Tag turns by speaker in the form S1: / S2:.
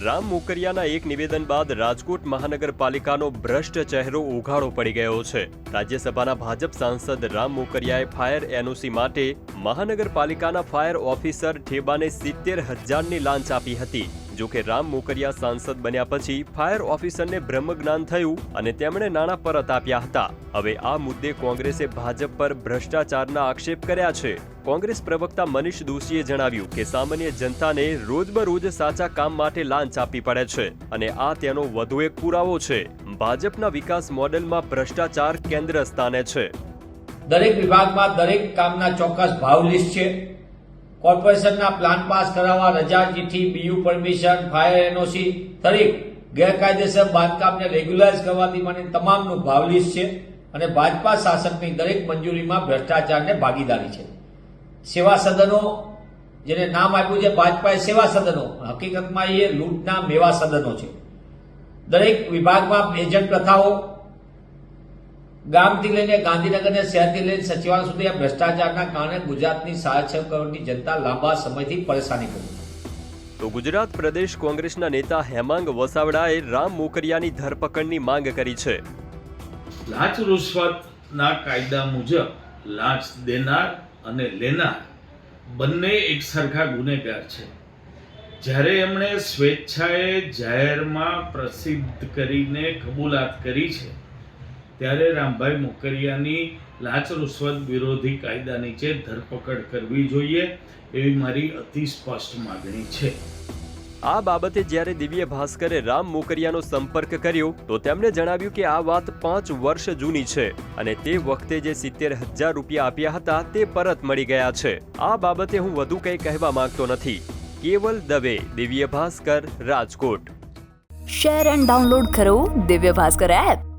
S1: રામ મોકરિયાના એક નિવેદન બાદ રાજકોટ મહાનગરપાલિકાનો ભ્રષ્ટ ચહેરો ઉઘાડો પડી ગયો છે. રાજ્યસભાના ભાજપ સાંસદ રામ મોકરિયાએ ફાયર એનઓસી માટે મહાનગરપાલિકાના ફાયર ઓફિસર ઠેબાને સિત્તેર હજારની લાંચ આપી હતી. જો કે રામ મોકરિયા સાંસદ બન્યા પછી ફાયર ઓફિસરને બ્રહ્મજ્ઞાન થયું અને તેમણે નાણાં પરત આપ્યા હતા. હવે આ મુદ્દે કોંગ્રેસે ભાજપ પર ભ્રષ્ટાચારના આક્ષેપ કર્યા છે. કોંગ્રેસ પ્રવક્તા મનીષ દોશીએ જણાવ્યું કે સામાન્ય જનતાને રોજબરોજ સાચા કામ માટે લાંચ આપવી પડે છે અને આ તેનો વધુ એક પુરાવો છે. ભાજપના વિકાસ મોડેલમાં ભ્રષ્ટાચાર કેન્દ્ર સ્થાને છે.
S2: દરેક વિભાગમાં દરેક કામના ચોક્કસ ભાવ લિસ્ટ છે. કોર્પોરેશનના પ્લાન પાસ કરાવવા રજા ચીઠી બીયુ પરમિશન, ફાયર એનઓસી દરેક ગેરકાયદેસર બાંધકામને રેગ્યુલાઇઝ કરવાથી માની તમામનું ભાવલીસ છે અને ભાજપા શાસકની દરેક મંજૂરીમાં ભ્રષ્ટાચારને ભાગીદારી છે. સેવા સદનો, જેને નામ આપ્યું છે ભાજપાએ સેવા સદનો, હકીકતમાં એ લૂંટના મેવા સદનો છે. દરેક વિભાગમાં એજન્ટ પ્રથાઓ ગામથી લઈને ગાંધીનગર અને શહેરથી લઈને સચિવાલય સુધી આ ભ્રષ્ટાચારના કારણે ગુજરાતની સાડા છ કરોડની જનતા લાંબા સમયથી પરેશાની કરી
S1: તો ગુજરાત પ્રદેશ કોંગ્રેસના નેતા હેમાંગ વસાવડાએ રામ મોકરિયાની ધરપકડની માંગ કરી છે.
S3: લાંચ રૂશ્વતના કાયદા મુજબ લાંચ દેનાર અને લેનાર બંને એક સરખા ગુનેગાર છે. જ્યારે એમણે સ્વેચ્છાએ જાહેરમાં પ્રસિદ્ધ કરીને કબૂલાત કરી છે ત્યારે રામભાઈ મોકરિયાની લાંચ રૂશ્વત વિરોધી કાયદા નીચે ધરપકડ કરવી જોઈએ એવી મારી અતિ સ્પષ્ટ માગણી છે.
S1: આ બાબતે જ્યારે દિવ્ય ભાસ્કરે રામ મોકરિયાનો સંપર્ક કર્યો તો તેમણે જણાવ્યું કે આ વાત પાંચ વર્ષ જૂની છે અને તે વખતે જે સિત્તેર હજાર રૂપિયા આપ્યા હતા તે પરત મળી ગયા છે. આ બાબતે હું વધુ કંઈ કહેવા માંગતો નથી. Keval Dave Divya Bhaskar Rajkot.
S4: Share and download કરો દિવ્ય ભાસ્કર એપ.